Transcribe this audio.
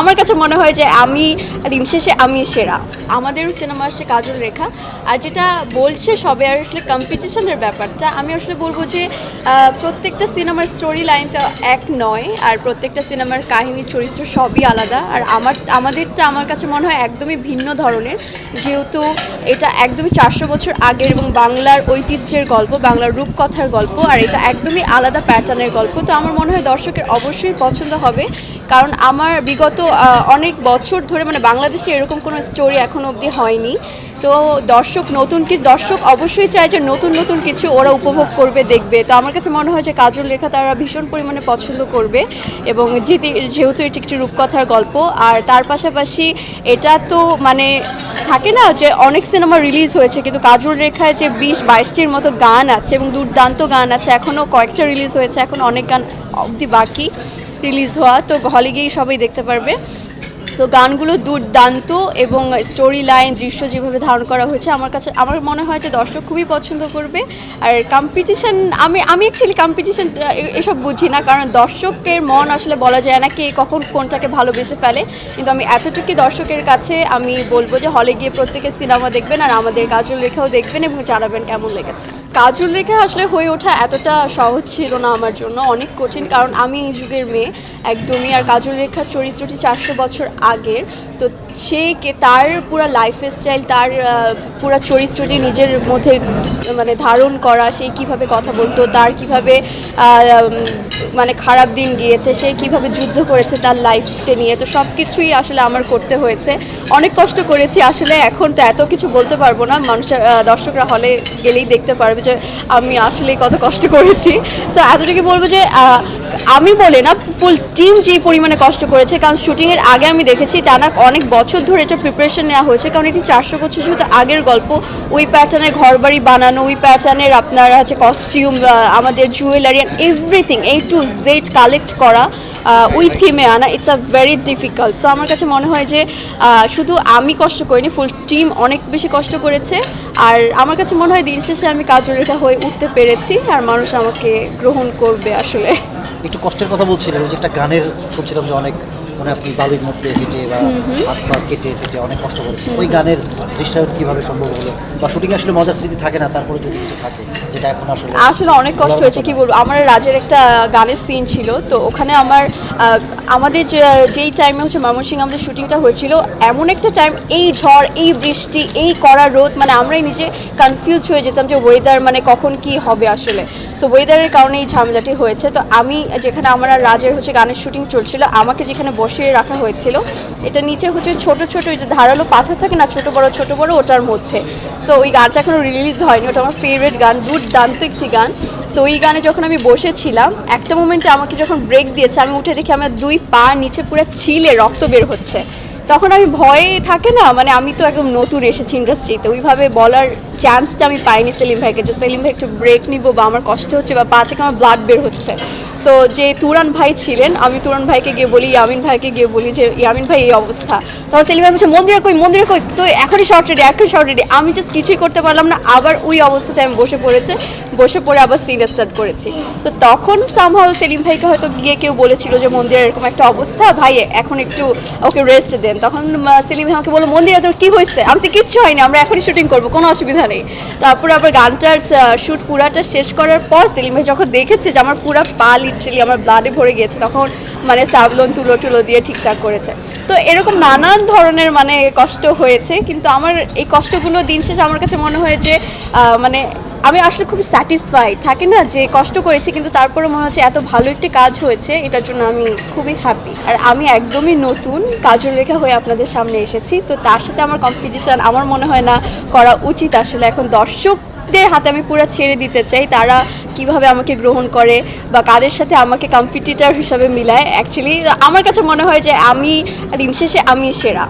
আমার কাছে মনে হয় যে আমি দিন শেষে আমি সেরা। আমাদেরও সিনেমা আসছে কাজল রেখা, আর যেটা বলছে সবে আর আসলে কম্পিটিশনের ব্যাপারটা, আমি আসলে বলব যে প্রত্যেকটা সিনেমার স্টোরি লাইনটা এক নয়, আর প্রত্যেকটা সিনেমার কাহিনী, চরিত্র সবই আলাদা। আর আমার, আমাদেরটা আমার কাছে মনে হয় একদমই ভিন্ন ধরনের, যেহেতু এটা একদমই চারশো বছর আগের এবং বাংলার ঐতিহ্যের গল্প, বাংলার রূপকথার গল্প, আর এটা একদমই আলাদা প্যাটার্নের গল্প। তো আমার মনে হয় দর্শকের অবশ্যই পছন্দ হবে। কারণ আমার বিগত অনেক বছর ধরে মানে বাংলাদেশে এরকম কোনো স্টোরি এখনও অবধি হয়নি। তো দর্শক নতুন কিছু দর্শক অবশ্যই চায় যে নতুন নতুন কিছু ওরা উপভোগ করবে, দেখবে। তো আমার কাছে মনে হয় যে কাজল রেখা তারা ভীষণ পরিমাণে পছন্দ করবে এবং যেহেতু এটি একটি রূপকথার গল্প, আর তার পাশাপাশি এটা তো মানে থাকে না যে অনেক সিনেমা রিলিজ হয়েছে, কিন্তু কাজল রেখায় যে বিশ, বাইশটির মতো গান আছে এবং দুর্দান্ত গান আছে এখনও কয়েকটা রিলিজ হয়েছে, এখন অনেক গান অবধি বাকি। রিলিজ হওয়া তো হলে গিয়েই সবাই দেখতে পারবে। তো গানগুলো দুর্দান্ত এবং স্টোরি লাইন দৃশ্য যেভাবে ধারণ করা হয়েছে, আমার কাছে, আমার মনে হয় যে দর্শক খুবই পছন্দ করবে। আর কম্পিটিশন আমি আমি অ্যাকচুয়ালি কম্পিটিশন এসব বুঝি না, কারণ দর্শকের মন আসলে বলা যায় না কে কখন কোনটাকে ভালোবেসে ফেলে। কিন্তু আমি এতটুকু দর্শকের কাছে আমি বলব যে হলে গিয়ে প্রত্যেকে সিনেমা দেখবেন আর আমাদের কাজল রেখাও দেখবেন এবং জানাবেন কেমন লেগেছে। কাজল রেখা আসলে হয়ে ওঠা এতটা সহজ ছিল না আমার জন্য, অনেক কঠিন, কারণ আমি এই যুগের মেয়ে, একদমই। আর কাজল রেখার চরিত্রটি চারশো বছর আগের তো সে কে তার পুরো লাইফ স্টাইল তার পুরো চরিত্রটি নিজের মধ্যে মানে ধারণ করা সে কীভাবে কথা বলতো তার কীভাবে মানে খারাপ দিন গিয়েছে সে কীভাবে যুদ্ধ করেছে তার লাইফকে নিয়ে তো সব কিছুই আসলে আমার করতে হয়েছে। অনেক কষ্ট করেছি আসলে এখন তো এত কিছু বলতে পারব না মানুষের আহ, দর্শকরা হলে গেলেই দেখতে পারবে যে আমি আসলে কত কষ্ট করেছি। তো এতটুকু বলব যে আমি বলে না ফুল টিম যে পরিমাণে কষ্ট করেছে, কারণ শুটিংয়ের আগে আমি দেখেছি টানা অনেক বছর ধরে এটা প্রিপারেশন নেওয়া হয়েছে, কারণ এটি চারশো বছর যেহেতু আগের গল্প। ওই প্যাটার্নের ঘর বাড়ি বানানো, ওই প্যাটার্নের আপনার আছে কস্টিউম আমাদের jewellery everything A to Z collect করা ওই থিমে আনা it's a very difficult so আমার কাছে মনে হয় যে শুধু আমি কষ্ট করিনি ফুল টিম অনেক বেশি কষ্ট করেছে। আর আমার কাছে মনে হয় দিন শেষে আমি কাজরেখা হয়ে উঠতে পেরেছি, আর মানুষ আমাকে গ্রহণ করবে আসলে। একটু কষ্টের কথা বলছিলেন যে একটা গানের শুনছিলাম যে অনেক মানে আপনি বালির মধ্যে হেঁটে বা হাত পা কেটে ফেটে অনেক কষ্ট করেছেন। ওই গানের দৃশ্যায়ন কীভাবে সম্ভব হলো? বা শুটিং আসলে মজার স্মৃতি থাকে না তারপরে যদি কিছু থাকে যেটা এখন আসলে আসলে অনেক কষ্ট হয়েছে কি বলব? আমার রাজের একটা গানের সিন ছিল তো ওখানে আমার আমাদের যে- যেই টাইমে হচ্ছে ময়মনসিং আমাদের শুটিংটা হয়েছিল এমন একটা টাইম এই ঝড় এই বৃষ্টি এই কড়া রোদ মানে আমরাই নিজে কনফিউজ হয়ে যেতাম যে ওয়েদার মানে কখন কি হবে আসলে। সো ওয়েদারের কারণে এই ঝামেলাটি হয়েছে। তো আমি যেখানে আমার আর রাজের হচ্ছে গানের শুটিং চলছিল, আমাকে যেখানে বসিয়ে রাখা হয়েছিল, এটা নিচে হচ্ছে ছোট ছোট ওই যে ধারালো পাথর থাকে না, ছোট বড় ছোট বড়, ওটার মধ্যে। সো ওই গানটা এখনও রিলিজ হয়নি, ওটা আমার ফেভারিট গান, দুর্দান্ত একটি গান। সো ওই গানে যখন আমি বসেছিলাম, একটা মোমেন্টে আমাকে যখন ব্রেক দিয়েছে, আমি উঠে দেখি আমার দুই পা নিচে পুরো ছিলে রক্ত বের হচ্ছে। তখন আমি ভয়ে থাকে না মানে আমি তো একদম নতুন এসেছি ইন্ডাস্ট্রিতে ওইভাবে বলার চান্সটা আমি পাইনি সেলিম ভাইকে, যে সেলিম ভাই একটু ব্রেক নিব বা আমার কষ্ট হচ্ছে বা পা থেকে আমার ব্লাড বের হচ্ছে। সো যে তুরান ভাই ছিলেন, আমি তুরান ভাইকে গিয়ে বলি, ইয়ামিন ভাইকে গিয়ে বলি যে, ইয়ামিন ভাই, এই অবস্থা। তখন সেলিম ভাই বলছে, মন্দিরে কই মন্দিরে কই? তো এখনই শর্ট রেডি এখন শর্ট রেডি আমি জাস্ট কিছুই করতে পারলাম না, আবার ওই অবস্থাতে আমি বসে পড়েছে, বসে পড়ে আবার সিন স্টার্ট করেছি। তো তখন সামহাও সেলিম ভাইকে হয়তো গিয়ে কেউ বলেছিল যে মন্দিরের এরকম একটা অবস্থা, ভাই, এখন একটু ওকে রেস্ট দেন। তখন সেলিম ভাই আমাকে বলল, মন্দিরে তোর কী হয়েছে? আমি কিচ্ছু হয়নি, আমরা এখনই শুটিং করব, কোনো অসুবিধা নেই। তারপর আবার গানটার শ্যুট পুরাটা শেষ করার পর সেলিম ভাই যখন দেখেছে যে, আমার পুরা পা লিটারালি আমার ব্লাডে ভরে গিয়েছে, তখন মানে সাবলন, তুলো টুলো দিয়ে ঠিকঠাক করেছে। তো এরকম নানান ধরনের মানে কষ্ট হয়েছে, কিন্তু আমার এই কষ্টগুলো দিন শেষে আমার কাছে মনে হয় যে মানে আমি আসলে খুব স্যাটিসফাইড থাকে না যে কষ্ট করেছি, কিন্তু তারপরে মনে হচ্ছে এত ভালো একটি কাজ হয়েছে, এটার জন্য আমি খুবই হ্যাপি আর আমি একদমই নতুন কাজল রেখা হয়ে আপনাদের সামনে এসেছি, তো তার সাথে আমার কম্পিটিশন আমার মনে হয় না করা উচিত। আসলে এখন দর্শকদের হাতে আমি পুরো ছেড়ে দিতে চাই, তারা কীভাবে আমাকে গ্রহণ করে বা কাদের সাথে আমাকে কম্পিটিটার হিসাবে মিলায় অ্যাকচুয়ালি আমার কাছে মনে হয় যে আমি, দিন শেষে আমি সেরা।